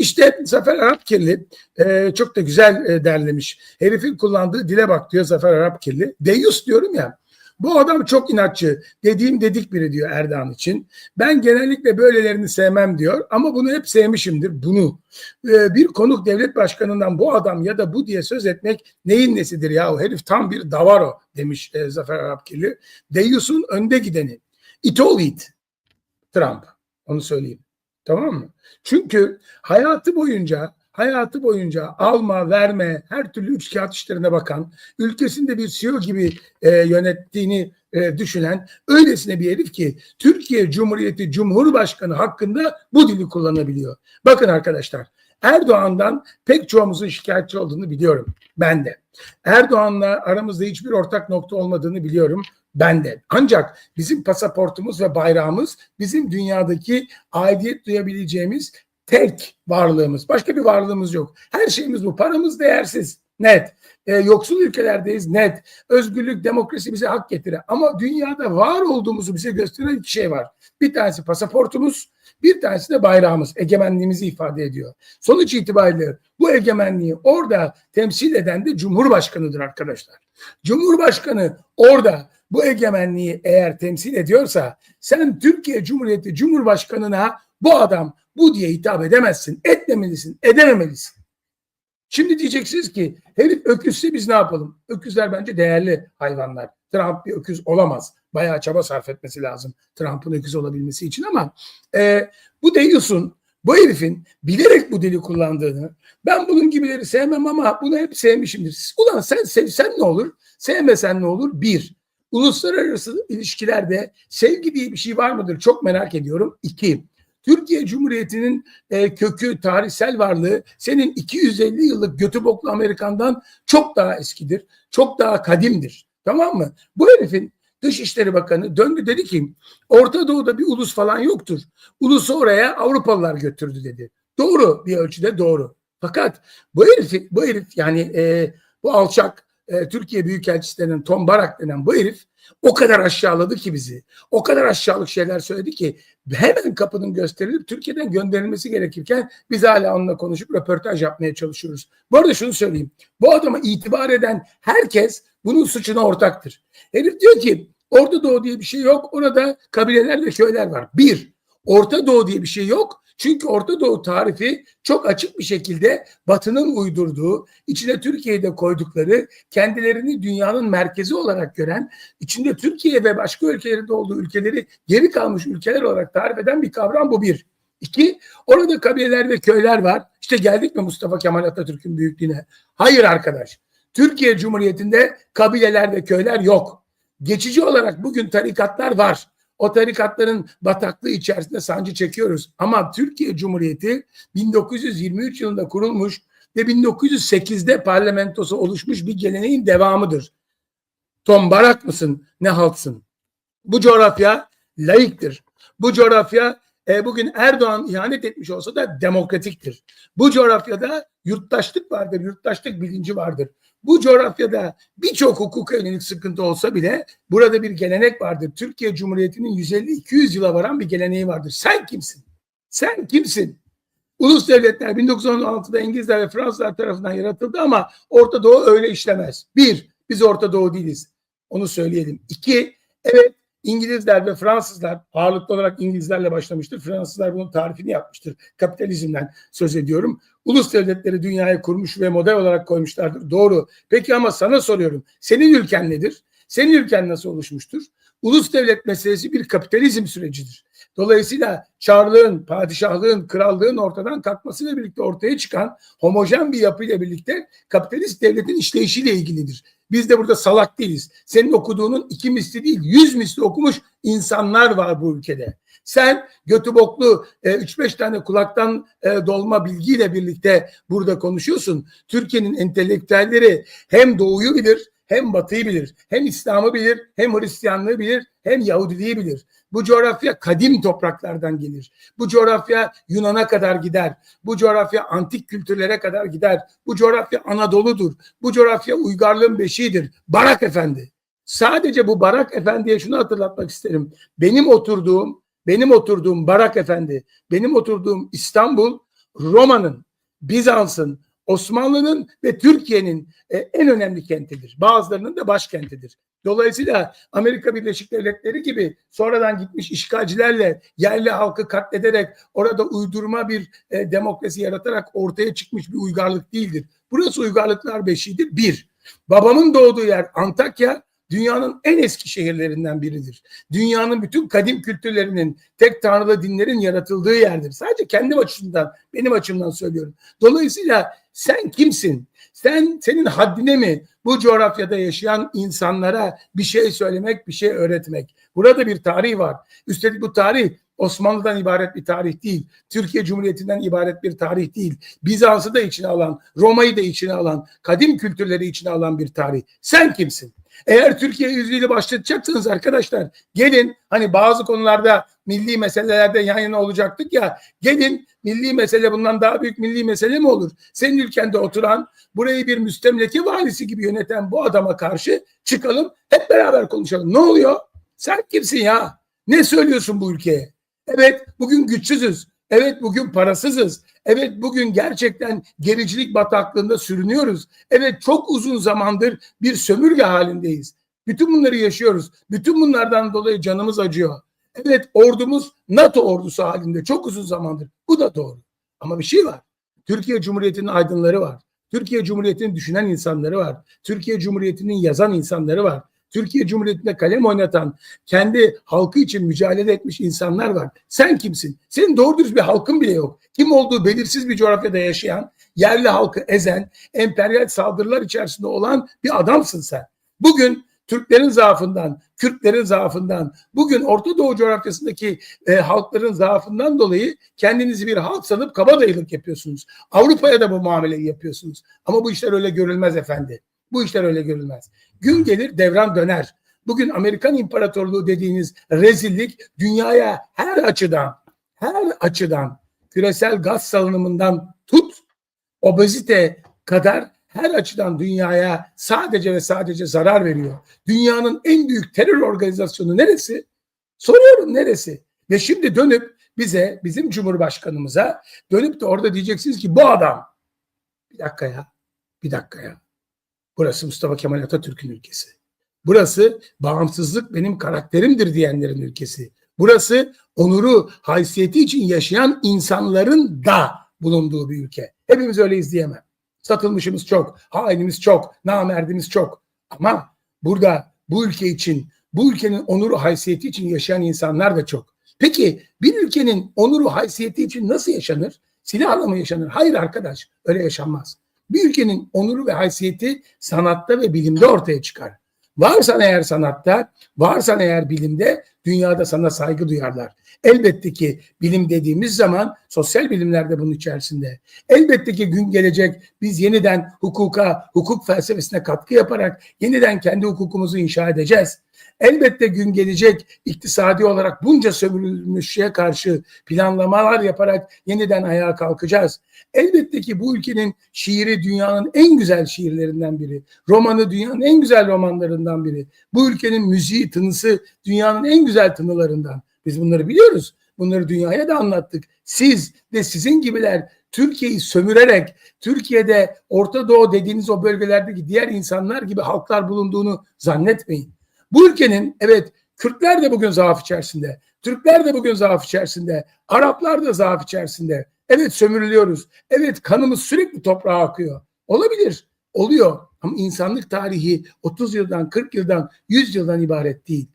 İşte Zafer Arapkirli e, çok da güzel e, derlemiş. Herifin kullandığı dile bak diyor Zafer Arapkirli. Deyus diyorum ya. Bu adam çok inatçı. Dediğim dedik biri diyor Erdoğan için. Ben genellikle böylelerini sevmem diyor. Ama bunu hep sevmişimdir. Bunu. Ee, bir konuk devlet başkanından bu adam ya da bu diye söz etmek neyin nesidir ya? O herif tam bir davaro demiş e, Zafer Arapkirli. Deyus'un önde gideni. It all it. Trump. Onu söyleyeyim. Tamam mı? Çünkü hayatı boyunca hayatı boyunca alma, verme, her türlü üç kağıt işlerine bakan, ülkesinde bir CEO gibi e, yönettiğini e, düşünen öylesine bir herif ki Türkiye Cumhuriyeti Cumhurbaşkanı hakkında bu dili kullanabiliyor. Bakın arkadaşlar Erdoğan'dan pek çoğumuzun şikayetçi olduğunu biliyorum. Ben de. Erdoğan'la aramızda hiçbir ortak nokta olmadığını biliyorum. Ben de. Ancak bizim pasaportumuz ve bayrağımız bizim dünyadaki aidiyet duyabileceğimiz tek varlığımız. Başka bir varlığımız yok. Her şeyimiz bu. Paramız değersiz. Net. E, yoksul ülkelerdeyiz. Net. Özgürlük, demokrasi bize hak getirir. Ama dünyada var olduğumuzu bize gösteren iki şey var. Bir tanesi pasaportumuz, bir tanesi de bayrağımız. Egemenliğimizi ifade ediyor. Sonuç itibariyle bu egemenliği orada temsil eden de Cumhurbaşkanı'dır arkadaşlar. Cumhurbaşkanı orada bu egemenliği eğer temsil ediyorsa sen Türkiye Cumhuriyeti Cumhurbaşkanı'na bu adam bu diye hitap edemezsin. Etmemelisin, edememelisin. Şimdi diyeceksiniz ki herif öküzse biz ne yapalım? Öküzler bence değerli hayvanlar. Trump bir öküz olamaz. Bayağı çaba sarf etmesi lazım Trump'ın öküz olabilmesi için ama e, bu Deyus'un bu herifin bilerek bu dili kullandığını ben bunun gibileri sevmem ama bunu hep sevmişimdir. Ulan sen sevsen ne olur? Sevmesen ne olur? Bir. Uluslararası ilişkilerde sevgi diye bir şey var mıdır? Çok merak ediyorum. İki. Türkiye Cumhuriyeti'nin e, kökü, tarihsel varlığı senin 250 yıllık götü boklu Amerikan'dan çok daha eskidir. Çok daha kadimdir. Tamam mı? Bu herifin Dışişleri Bakanı döndü dedi ki Orta Doğu'da bir ulus falan yoktur. Ulusu oraya Avrupalılar götürdü dedi. Doğru bir ölçüde doğru. Fakat bu herif, bu herif yani e, bu alçak e, Türkiye Büyükelçisi denen Tom Barak denen bu herif o kadar aşağıladı ki bizi. O kadar aşağılık şeyler söyledi ki hemen kapının gösterilip Türkiye'den gönderilmesi gerekirken biz hala onunla konuşup röportaj yapmaya çalışıyoruz. Bu arada şunu söyleyeyim. Bu adama itibar eden herkes bunun suçuna ortaktır. Herif diyor ki Orta Doğu diye bir şey yok. Orada kabileler ve köyler var. Bir, Orta Doğu diye bir şey yok. Çünkü Orta Doğu tarifi çok açık bir şekilde Batı'nın uydurduğu, içine Türkiye'de koydukları, kendilerini dünyanın merkezi olarak gören, içinde Türkiye ve başka ülkelerde olduğu ülkeleri geri kalmış ülkeler olarak tarif eden bir kavram bu bir. İki, orada kabileler ve köyler var. İşte geldik mi Mustafa Kemal Atatürk'ün büyüklüğüne? Hayır arkadaş. Türkiye Cumhuriyeti'nde kabileler ve köyler yok. Geçici olarak bugün tarikatlar var. O tarikatların bataklığı içerisinde sancı çekiyoruz. Ama Türkiye Cumhuriyeti 1923 yılında kurulmuş ve 1908'de parlamentosu oluşmuş bir geleneğin devamıdır. Tom Barak mısın? Ne halksın? Bu coğrafya layıktır. Bu coğrafya e, bugün Erdoğan ihanet etmiş olsa da demokratiktir. Bu coğrafyada yurttaşlık vardır, yurttaşlık bilinci vardır. Bu coğrafyada birçok hukuka yönelik sıkıntı olsa bile burada bir gelenek vardır. Türkiye Cumhuriyeti'nin 150-200 yıla varan bir geleneği vardır. Sen kimsin? Sen kimsin? Ulus devletler 1916'da İngilizler ve Fransızlar tarafından yaratıldı ama Orta Doğu öyle işlemez. Bir, biz Orta Doğu değiliz. Onu söyleyelim. İki, evet İngilizler ve Fransızlar ağırlıklı olarak İngilizlerle başlamıştır. Fransızlar bunun tarifini yapmıştır. Kapitalizmden söz ediyorum. Ulus devletleri dünyaya kurmuş ve model olarak koymuşlardır. Doğru. Peki ama sana soruyorum. Senin ülken nedir? Senin ülken nasıl oluşmuştur? Ulus devlet meselesi bir kapitalizm sürecidir. Dolayısıyla çarlığın, padişahlığın, krallığın ortadan kalkmasıyla birlikte ortaya çıkan homojen bir yapıyla birlikte kapitalist devletin işleyişiyle ilgilidir. Biz de burada salak değiliz. Senin okuduğunun iki misli değil, yüz misli okumuş insanlar var bu ülkede. Sen götü boklu 3-5 e, tane kulaktan e, dolma bilgiyle birlikte burada konuşuyorsun. Türkiye'nin entelektüelleri hem doğuyu bilir hem batıyı bilir. Hem İslam'ı bilir, hem Hristiyanlığı bilir, hem Yahudiliği bilir. Bu coğrafya kadim topraklardan gelir. Bu coğrafya Yunan'a kadar gider. Bu coğrafya antik kültürlere kadar gider. Bu coğrafya Anadolu'dur. Bu coğrafya uygarlığın beşiğidir. Barak Efendi. Sadece bu Barak Efendi'ye şunu hatırlatmak isterim. Benim oturduğum, benim oturduğum Barak Efendi, benim oturduğum İstanbul Roma'nın, Bizans'ın, Osmanlı'nın ve Türkiye'nin e, en önemli kentidir. Bazılarının da başkentidir. Dolayısıyla Amerika Birleşik Devletleri gibi sonradan gitmiş işgalcilerle yerli halkı katlederek orada uydurma bir e, demokrasi yaratarak ortaya çıkmış bir uygarlık değildir. Burası uygarlıklar beşiğidir. Bir, babamın doğduğu yer Antakya dünyanın en eski şehirlerinden biridir. Dünyanın bütün kadim kültürlerinin, tek tanrılı dinlerin yaratıldığı yerdir. Sadece kendim açımdan, benim açımdan söylüyorum. Dolayısıyla sen kimsin? Sen senin haddine mi bu coğrafyada yaşayan insanlara bir şey söylemek, bir şey öğretmek? Burada bir tarih var. Üstelik bu tarih Osmanlı'dan ibaret bir tarih değil. Türkiye Cumhuriyeti'nden ibaret bir tarih değil. Bizans'ı da içine alan, Roma'yı da içine alan, kadim kültürleri içine alan bir tarih. Sen kimsin? Eğer Türkiye yüzüyle başlatacaksınız arkadaşlar gelin hani bazı konularda milli meselelerde yan yana olacaktık ya gelin milli mesele bundan daha büyük milli mesele mi olur? Senin ülkende oturan burayı bir müstemleke valisi gibi yöneten bu adama karşı çıkalım hep beraber konuşalım. Ne oluyor? Sen kimsin ya? Ne söylüyorsun bu ülkeye? Evet bugün güçsüzüz. Evet bugün parasızız. Evet bugün gerçekten gericilik bataklığında sürünüyoruz. Evet çok uzun zamandır bir sömürge halindeyiz. Bütün bunları yaşıyoruz. Bütün bunlardan dolayı canımız acıyor. Evet ordumuz NATO ordusu halinde çok uzun zamandır. Bu da doğru. Ama bir şey var. Türkiye Cumhuriyeti'nin aydınları var. Türkiye Cumhuriyeti'nin düşünen insanları var. Türkiye Cumhuriyeti'nin yazan insanları var. Türkiye Cumhuriyeti'nde kalem oynatan, kendi halkı için mücadele etmiş insanlar var. Sen kimsin? Senin doğru dürüst bir halkın bile yok. Kim olduğu belirsiz bir coğrafyada yaşayan, yerli halkı ezen, emperyal saldırılar içerisinde olan bir adamsın sen. Bugün Türklerin zaafından, Kürtlerin zaafından, bugün Orta Doğu coğrafyasındaki e, halkların zaafından dolayı kendinizi bir halk sanıp kabadayılık yapıyorsunuz. Avrupa'ya da bu muameleyi yapıyorsunuz. Ama bu işler öyle görülmez efendi. Bu işler öyle görülmez. Gün gelir devran döner. Bugün Amerikan İmparatorluğu dediğiniz rezillik dünyaya her açıdan, her açıdan küresel gaz salınımından tut, obezite kadar her açıdan dünyaya sadece ve sadece zarar veriyor. Dünyanın en büyük terör organizasyonu neresi? Soruyorum neresi? Ve şimdi dönüp bize, bizim Cumhurbaşkanımıza dönüp de orada diyeceksiniz ki bu adam bir dakika ya, bir dakika ya. Burası Mustafa Kemal Atatürk'ün ülkesi. Burası bağımsızlık benim karakterimdir diyenlerin ülkesi. Burası onuru, haysiyeti için yaşayan insanların da bulunduğu bir ülke. Hepimiz öyleyiz diyemem. Satılmışımız çok, hainimiz çok, namerdimiz çok. Ama burada bu ülke için, bu ülkenin onuru, haysiyeti için yaşayan insanlar da çok. Peki bir ülkenin onuru, haysiyeti için nasıl yaşanır? Silahla mı yaşanır? Hayır arkadaş, öyle yaşanmaz. Bir ülkenin onuru ve haysiyeti sanatta ve bilimde ortaya çıkar. Varsan eğer sanatta, varsan eğer bilimde dünyada sana saygı duyarlar. Elbette ki bilim dediğimiz zaman sosyal bilimler de bunun içerisinde. Elbette ki gün gelecek biz yeniden hukuka, hukuk felsefesine katkı yaparak yeniden kendi hukukumuzu inşa edeceğiz. Elbette gün gelecek iktisadi olarak bunca sömürülmüşlüğe karşı planlamalar yaparak yeniden ayağa kalkacağız. Elbette ki bu ülkenin şiiri dünyanın en güzel şiirlerinden biri. Romanı dünyanın en güzel romanlarından biri. Bu ülkenin müziği, tınısı dünyanın en güzel tınılarından. Biz bunları biliyoruz. Bunları dünyaya da anlattık. Siz de sizin gibiler Türkiye'yi sömürerek Türkiye'de Orta Doğu dediğiniz o bölgelerdeki diğer insanlar gibi halklar bulunduğunu zannetmeyin. Bu ülkenin evet Kürtler de bugün zaaf içerisinde. Türkler de bugün zaaf içerisinde. Araplar da zaaf içerisinde. Evet sömürülüyoruz. Evet kanımız sürekli toprağa akıyor. Olabilir. Oluyor. Ama insanlık tarihi 30 yıldan, 40 yıldan, 100 yıldan ibaret değil.